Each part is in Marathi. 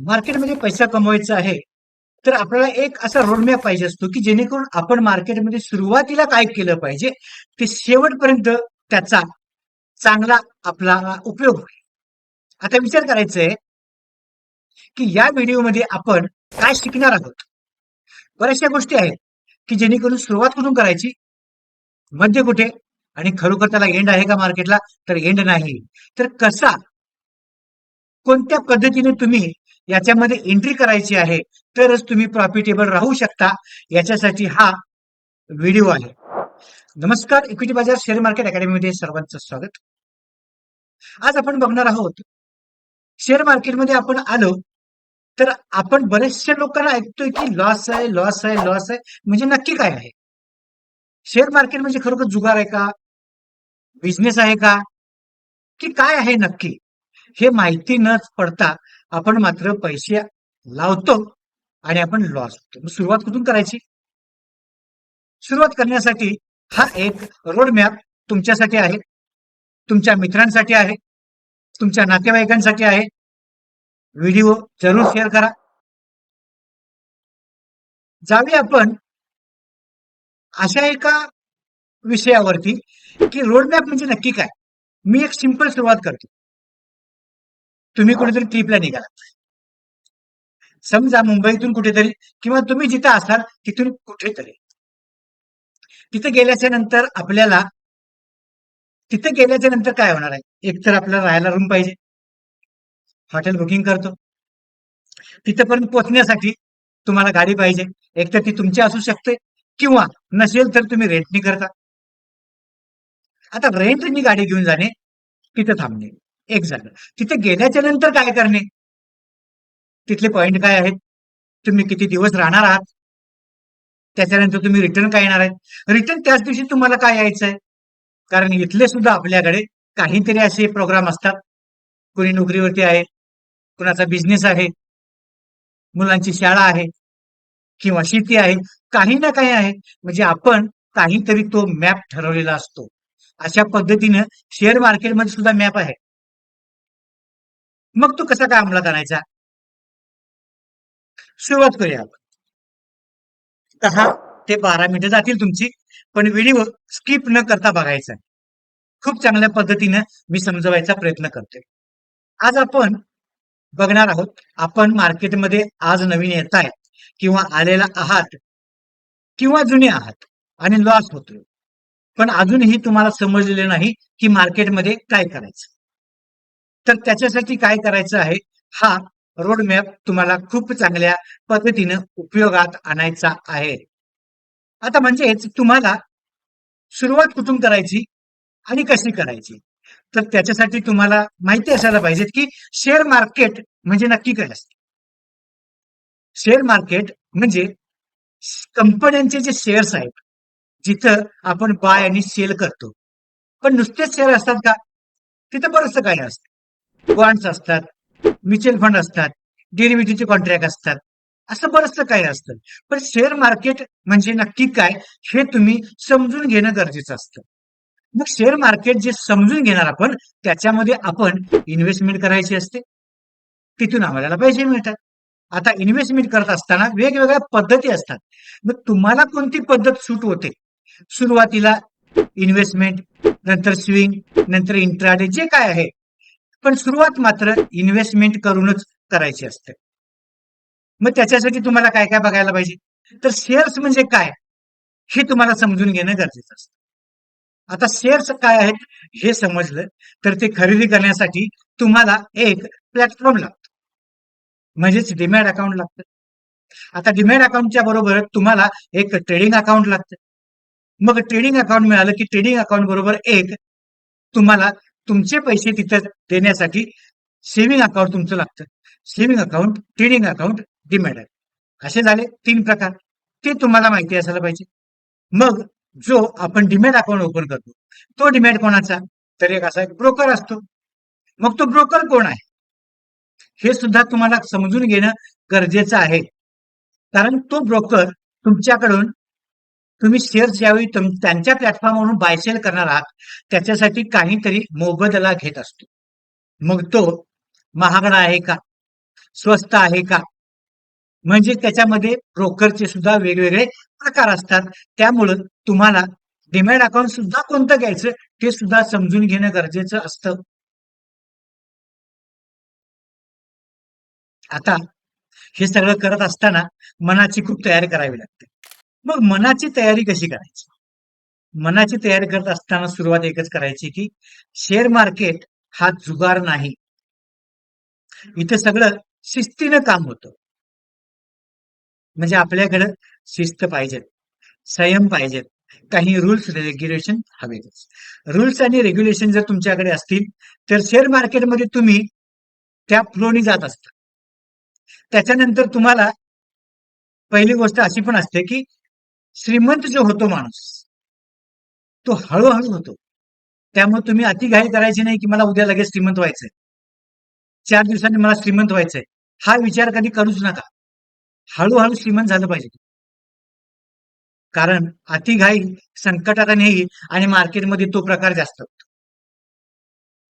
मार्केटमध्ये पैसा कमवायचा आहे तर आपल्याला एक असा रोडमॅप पाहिजे असतो की जेणेकरून आपण मार्केटमध्ये सुरुवातीला काय केलं पाहिजे ते शेवटपर्यंत त्याचा चांगला आपला उपयोग होईल. आता विचार करायचा आहे की या व्हिडिओमध्ये आपण काय शिकणार आहोत? बऱ्याचशा गोष्टी आहेत की जेणेकरून सुरुवात कुठून करायची? मध्य कुठे? आणि खरोखर त्याला एंड आहे का मार्केटला तर एंड नाही. तर कसा कोणत्या पद्धतीने तुम्ही याच्यामध्ये एंट्री करायची आहे तरच तुम्ही प्रॉफिटेबल राहू शकता. याच्यासाठी हा व्हिडिओ आहे. नमस्कार इक्विटी बाजार शेअर मार्केट अकॅडमीमध्ये सर्वांचं स्वागत. आज आपण बघणार आहोत शेअर मार्केटमध्ये आपण आलो तर आपण बरेचशा लोकांना ऐकतोय की लॉस आहे लॉस आहे लॉस आहे म्हणजे नक्की काय आहे? शेअर मार्केट म्हणजे खरोखर जुगार आहे का? बिझनेस आहे का? की काय आहे नक्की? हे माहिती न पडता आपण मात्र पैसे लावतो आणि आपण लॉस होतो. मग सुरुवात कुठून करायची? सुरुवात करण्यासाठी हा एक रोड मॅप तुमच्यासाठी आहे. तुमच्या मित्रांसाठी आहे. तुमच्या नातेवाईकांसाठी आहे. व्हिडिओ जरूर शेअर करा. जावे आपण अशा एका विषयावरती की रोडमॅप म्हणजे नक्की काय? मी एक सिंपल सुरुवात करतो. तुम्ही कुठेतरी ट्रिपला निघाला. समजा मुंबईतून कुठेतरी किंवा तुम्ही जिथं असाल तिथून कुठेतरी. तिथे गेल्याच्यानंतर आपल्याला तिथे गेल्याच्यानंतर काय होणार आहे? एकतर आपल्याला राहायला रूम पाहिजे. हॉटेल बुकिंग करतो. तिथेपर्यंत पोहोचण्यासाठी तुम्हाला गाडी पाहिजे. एकतर ती तुमची असू शकते किंवा नसेल तर तुम्ही रेंटनी करता. आता रेंटनी गाडी घेऊन जाणे तिथे थांबणे. एक झालं तिथे गेल्याच्यानंतर काय करणे? तिथले पॉइंट काय आहेत? तुम्ही किती दिवस राहणार आहात? त्याच्यानंतर तुम्ही रिटर्न काय येणार आहेत? रिटर्न त्याच दिवशी तुम्हाला काय यायचं आहे कारण इथले सुद्धा आपल्याकडे काहीतरी असे प्रोग्राम असतात. कोणी नोकरीवरती आहे कुणाचा बिझनेस आहे मुलांची शाळा आहे किंवा शेती आहे काही ना काही आहे. म्हणजे आपण काहीतरी तो मॅप ठरवलेला असतो. अशा पद्धतीनं शेअर मार्केटमध्ये सुद्धा मॅप आहे. मग तो कसा काय अंमलात आणायचा? सुरुवात करूया आपण. दहा ते बारा मिनिटं जातील तुमची पण व्हिडिओ स्किप न करता बघायचा खूप चांगल्या पद्धतीनं मी समजवायचा प्रयत्न करतोय. आज आपण बघणार आहोत आपण मार्केटमध्ये आज नवीन येत किंवा आलेला आहात किंवा जुने आहात आणि लॉस होतोय. पण अजूनही तुम्हाला समजलेलं नाही की मार्केटमध्ये काय करायचं. तर त्याच्यासाठी काय करायचं आहे? हा रोड मॅप तुम्हाला खूप चांगल्या पद्धतीनं उपयोगात आणायचा आहे. आता म्हणजेच तुम्हाला सुरुवात कुठून करायची आणि कशी करायची? तर त्याच्यासाठी तुम्हाला माहिती असायला पाहिजे की शेअर मार्केट म्हणजे नक्की काय असते? शेअर मार्केट म्हणजे कंपन्यांचे जे शेअर्स आहेत जिथं आपण बाय आणि सेल करतो. पण नुसतेच शेअर असतात का? तिथं बरंच काही असतं बॉन्ड्स असतात म्युच्युअल फंड असतात डेरिव्हेटिव्हचे कॉन्ट्रॅक्ट असतात. असं बरंचसं काही असतं. पण शेअर मार्केट म्हणजे नक्की काय हे तुम्ही समजून घेणं गरजेचं असतं. मग शेअर मार्केट जे समजून घेणार आपण त्याच्यामध्ये आपण इन्व्हेस्टमेंट करायची असते. तिथून आम्हाला पैसे मिळतात. आता इन्व्हेस्टमेंट करत असताना वेगवेगळ्या पद्धती असतात. मग तुम्हाला कोणती पद्धत सूट होते? सुरुवातीला इन्व्हेस्टमेंट नंतर स्विंग नंतर इंट्राडे जे काय आहे. पण सुरुवात मात्र इन्व्हेस्टमेंट करूनच करायची असते. मग त्याच्यासाठी तुम्हाला काय काय बघायला पाहिजे? तर शेअर्स म्हणजे काय? हे तुम्हाला समजून घेणं गरजेचं असतं. आता शेअर्स काय आहेत हे समजलं तर ते खरेदी करण्यासाठी तुम्हाला एक प्लॅटफॉर्म लागतो. म्हणजेच डिमॅट अकाउंट लागतं. आता डिमॅट अकाउंटच्या बरोबर तुम्हाला एक ट्रेडिंग अकाउंट लागतं. मग ट्रेडिंग अकाउंट मिळालं की ट्रेडिंग अकाउंट बरोबर एक तुम्हाला तुमचे पैसे तिथं देण्यासाठी सेव्हिंग अकाउंट तुमचं लागतं. Saving account trading account demat असे झाले तीन प्रकार. ते तुम्हाला माहिती असायला पाहिजे. मग जो आपण डिमॅट अकाउंट ओपन करतो तो डिमॅट कोणाचा? तर एक असा एक ब्रोकर असतो. मग तो ब्रोकर कोण आहे? हे सुद्धा तुम्हाला समजून घेणं गरजेचं आहे. कारण तो ब्रोकर तुमच्याकडून तुम्ही शेअर्स ज्यावेळी त्यांच्या प्लॅटफॉर्मवरून बायसेल करणार आहात त्याच्यासाठी काहीतरी मोबदला घेत असतो. मग तो महागडा आहे का? स्वस्त आहे का? म्हणजे त्याच्यामध्ये ब्रोकरचे सुद्धा वेगवेगळे प्रकार असतात. त्यामुळं तुम्हाला डिमॅट अकाउंट सुद्धा कोणतं घ्यायचं ते सुद्धा समजून घेणं गरजेचं असतं. आता हे सगळं करत असताना मनाची खूप तयारी करावी लागते. मग मनाची तयारी कशी करायची? मनाची तयारी करत असताना सुरुवात एकच करायची की शेअर मार्केट हा जुगार नाही. इथे सगळं शिस्तीनं काम होतं. म्हणजे आपल्याकडं शिस्त पाहिजेत संयम पाहिजेत काही रूल्स रेग्युलेशन हवेतच रूल्स आणि रेग्युलेशन जर तुमच्याकडे असतील तर शेअर मार्केटमध्ये तुम्ही त्या फ्लोनी जात असता. त्याच्यानंतर तुम्हाला पहिली गोष्ट अशी पण असते की श्रीमंत जो होतो माणूस तो हळूहळू होतो. त्यामुळे तुम्ही अतिघाई करायची नाही की मला उद्या लगेच श्रीमंत व्हायचंय. चार दिवसांनी मला श्रीमंत व्हायचंय. हा विचार कधी करूच नका. हळूहळू श्रीमंत झालं पाहिजे. कारण अतिघाई संकटात नाही आणि मार्केटमध्ये तो प्रकार जास्त होतो.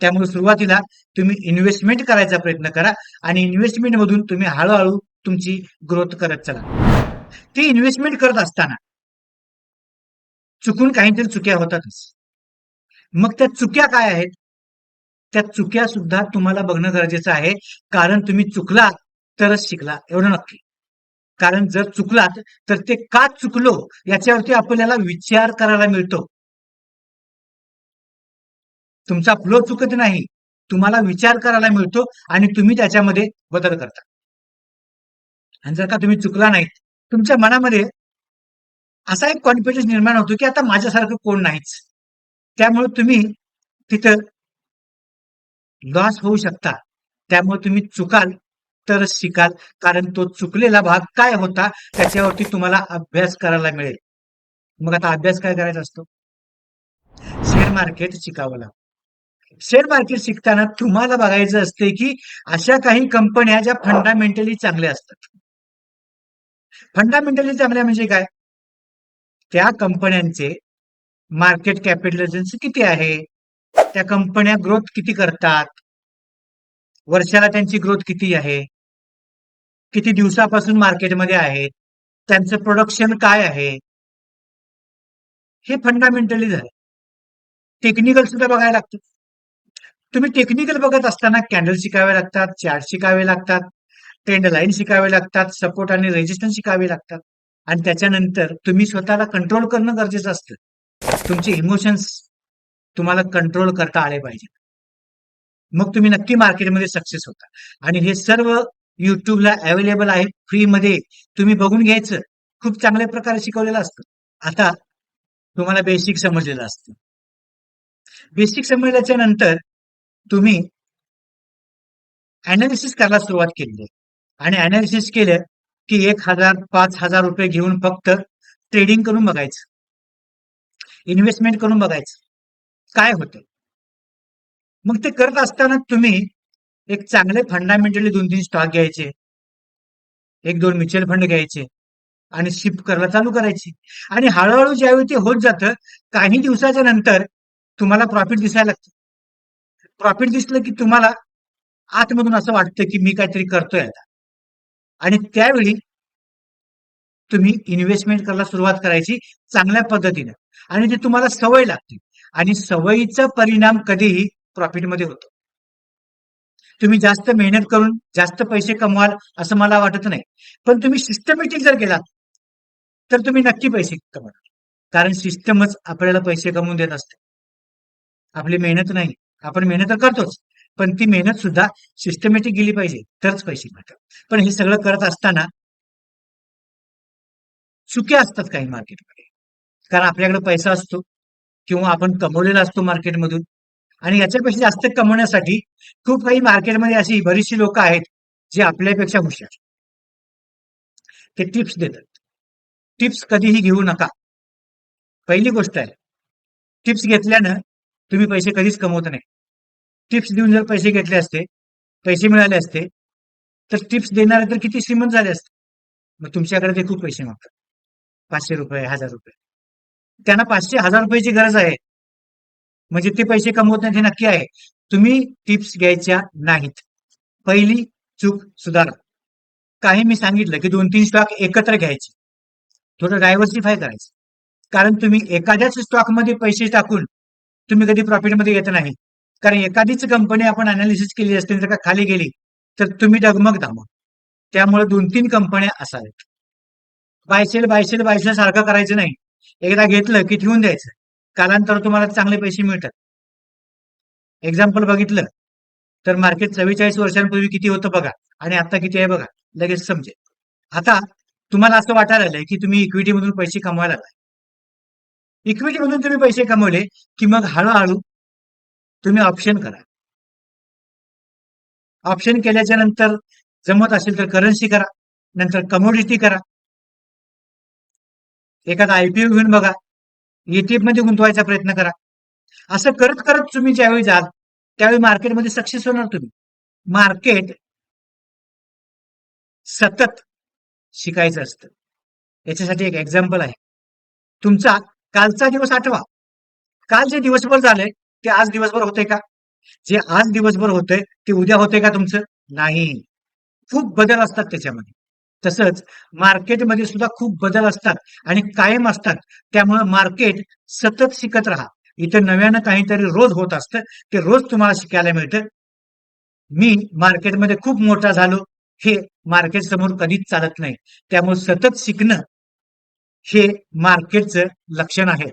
त्यामुळे सुरुवातीला तुम्ही इन्व्हेस्टमेंट करायचा प्रयत्न करा आणि इन्व्हेस्टमेंट मधून तुम्ही हळूहळू तुमची ग्रोथ करत चला. ती इन्व्हेस्टमेंट करत असताना चुकून काहीतरी चुक्या होतातच. मग त्या चुक्या काय आहेत? त्या चुक्या सुद्धा तुम्हाला बघणं गरजेचं आहे. कारण तुम्ही चुकला तरच शिकला. एवढं नक्की. कारण जर चुकलात तर ते का चुकलो याच्यावरती आपल्याला विचार करायला मिळतो. तुमचा फ्लो चुकत नाही तुम्हाला विचार करायला मिळतो आणि तुम्ही त्याच्यामध्ये बदल करता. आणि जर का तुम्ही चुकला नाही तुमच्या मनामध्ये असा एक कॉन्फिडन्स निर्माण होतो की आता माझ्यासारखं कोण नाहीच. त्यामुळे तुम्ही तिथं लॉस होऊ शकता. त्यामुळे तुम्ही चुकाल तरच शिकाल. कारण तो चुकलेला भाग काय होता त्याच्यावरती तुम्हाला अभ्यास करायला मिळेल. मग आता अभ्यास काय करायचा असतो? शेअर मार्केट शिकावं लागतं. शेअर मार्केट शिकताना तुम्हाला बघायचं असते की अशा काही कंपन्या ज्या फंडामेंटली चांगल्या असतात. फंडामेंटली चांगल्या म्हणजे काय? त्या कंपन्यांचे मार्केट कॅपिटलायझेशन किती आहे? त्या कंपन्या ग्रोथ किती करतात? वर्षाला त्यांची ग्रोथ किती आहे? किती दिवसापासून मार्केटमध्ये आहेत त्यांचं प्रोडक्शन काय आहे? हे फंडामेंटली झालं. टेक्निकल सुद्धा बघायला लागतं. तुम्ही टेक्निकल बघत असताना कॅन्डल शिकावे लागतात चार्ट शिकावे लागतात ट्रेंड लाईन शिकावे लागतात सपोर्ट आणि रेजिस्टन्स शिकावे लागतात. आणि त्याच्यानंतर तुम्ही स्वतःला कंट्रोल करणं गरजेचं असतं. तुमचे इमोशन्स तुम्हाला कंट्रोल करता आले पाहिजे. मग तुम्ही नक्की मार्केटमध्ये सक्सेस होता. आणि हे सर्व युट्यूबला अवेलेबल आहे फ्रीमध्ये. तुम्ही बघून घ्यायचं. खूप चांगल्या प्रकारे शिकवलेलं असतं. आता तुम्हाला बेसिक समजलेलं असतं. बेसिक समजल्याच्या नंतर तुम्ही अनालिसिस करायला सुरुवात केली. आणि अनालिसिस केलं की एक हजार पाच हजार रुपये घेऊन फक्त ट्रेडिंग करून बघायचं. इन्व्हेस्टमेंट करून बघायचं. काय होतं? मग ते करत असताना तुम्ही एक चांगले फंडामेंटली दोन तीन स्टॉक घ्यायचे. एक दोन म्युच्युअल फंड घ्यायचे. आणि शिफ्ट करायला चालू करायची. आणि हळूहळू ज्यावेळी ते होत जातं काही दिवसाच्या नंतर तुम्हाला प्रॉफिट दिसायला लागतं. प्रॉफिट दिसलं की तुम्हाला आतमधून असं वाटतं की मी काहीतरी करतोय आता. आणि त्यावेळी तुम्ही इन्व्हेस्टमेंट करायला सुरुवात करायची चांगल्या पद्धतीने. आणि ते तुम्हाला सवय लागते. आणि सवयीचा परिणाम कधीही प्रॉफिटमध्ये होतो. तुम्ही जास्त मेहनत करून जास्त पैसे कमवाल असं मला वाटत नाही. पण तुम्ही सिस्टमॅटिक जर केलात तर तुम्ही नक्की पैसे कमवाल कारण सिस्टमच आपल्याला पैसे कमवून देत असते. आपली मेहनत नाही. आपण मेहनत तर करतोच. पण ती मेहनत सुद्धा सिस्टमॅटिक गेली पाहिजे तरच पैसे मिळतात. पण हे सगळं करत असताना चुक्या असतात काही मार्केटमध्ये कारण आपल्याकडे पैसा असतो किंवा आपण कमवलेला असतो मार्केटमधून आणि याच्यापेक्षा जास्त कमवण्यासाठी खूप काही मार्केटमध्ये अशी बरीचशी लोक आहेत जे आपल्यापेक्षा हुशार. ते टिप्स देतात. टिप्स कधीही घेऊ नका. पहिली गोष्ट आहे टिप्स घेतल्यानं तुम्ही पैसे कधीच कमवत नाही. टिप्स देऊन जर पैसे घेतले असते पैसे मिळाले असते तर टिप्स देणारे तर किती श्रीमंत झाले असते. मग तुमच्याकडे ते खूप पैसे मागतात. पाचशे रुपये हजार रुपये. त्यांना पाचशे हजार रुपयाची गरज आहे. म्हणजे ते पैसे कमवत नाही हे नक्की आहे. तुम्ही टिप्स घ्यायच्या नाहीत. पहिली चूक सुधारा. काही मी सांगितलं की दोन तीन स्टॉक एकत्र घ्यायचे. थोडं डायव्हर्सिफाय करायचं. कारण तुम्ही एखाद्याच स्टॉकमध्ये पैसे टाकून तुम्ही कधी प्रॉफिटमध्ये येत नाही. कारण एखादीच कंपनी आपण अनालिसिस केली असते जर का खाली गेली तर तुम्ही डगमग मग त्यामुळे दोन तीन कंपन्या असाव्यात बायसेल बायसेल बायसेल सारखं करायचं नाही. एकदा घेतलं की ठेवून द्यायचं. कालांतर तुम्हाला चांगले पैसे मिळतात. एक्झाम्पल बघितलं तर मार्केट चव्वेचाळीस वर्षांपूर्वी किती होतं बघा आणि आता किती आहे बघा लगेच समजेल. आता तुम्हाला असं वाटायला लागलंय की तुम्ही इक्विटी मधून पैसे कमवायला लागलाय. इक्विटी मधून तुम्ही पैसे कमवले की मग हळूहळू तुम्ही ऑप्शन करा. ऑप्शन केल्याच्यानंतर जमत असेल तर करन्सी करा नंतर कमोडिटी करा. एखादा आयपीओ घेऊन बघा एटीएफमध्ये गुंतवायचा प्रयत्न करा. असं करत करत तुम्ही ज्यावेळी जाल त्यावेळी मार्केटमध्ये सक्सेस होणार तुम्ही. मार्केट सतत शिकायचं असतं. याच्यासाठी एक एक्झाम्पल आहे. तुमचा कालचा दिवस आठवा. काल जे दिवसभर झालंय ते आज दिवसभर होते का? जे आज दिवसभर होतंय ते उद्या होते का तुमचं? नाही. खूप बदल असतात त्याच्यामध्ये. तसंच मार्केटमध्ये सुद्धा खूप बदल असतात आणि कायम असतात. त्यामुळे मार्केट सतत शिकत राहा. इथं नव्यानं काहीतरी रोज होत असतं ते रोज तुम्हाला शिकायला मिळतं. मी मार्केटमध्ये खूप मोठा झालो. हे मार्केट समोर कधीच चालत नाही. त्यामुळे सतत शिकणं हे मार्केटचं लक्षण आहे.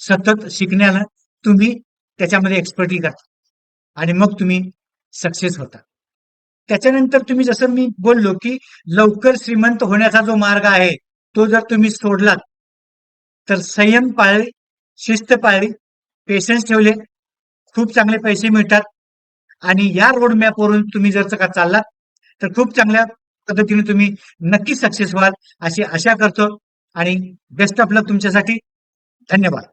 सतत शिकण्याला तुम्ही त्याच्यामध्ये एक्सपर्टी करता आणि मग तुम्ही सक्सेस होता. त्याच्यानंतर तुम्ही जसं मी बोललो की लवकर श्रीमंत होण्याचा जो मार्ग आहे तो जर तुम्ही सोडलात तर संयम पाळले शिस्त पाळली पेशन्स ठेवले खूप चांगले पैसे मिळतात. आणि या रोड मॅपवरून तुम्ही जर का चाललात तर खूप चांगल्या पद्धतीने तुम्ही नक्की सक्सेस व्हाल अशी आशा करतो. आणि बेस्ट ऑफ लक तुमच्यासाठी. धन्यवाद.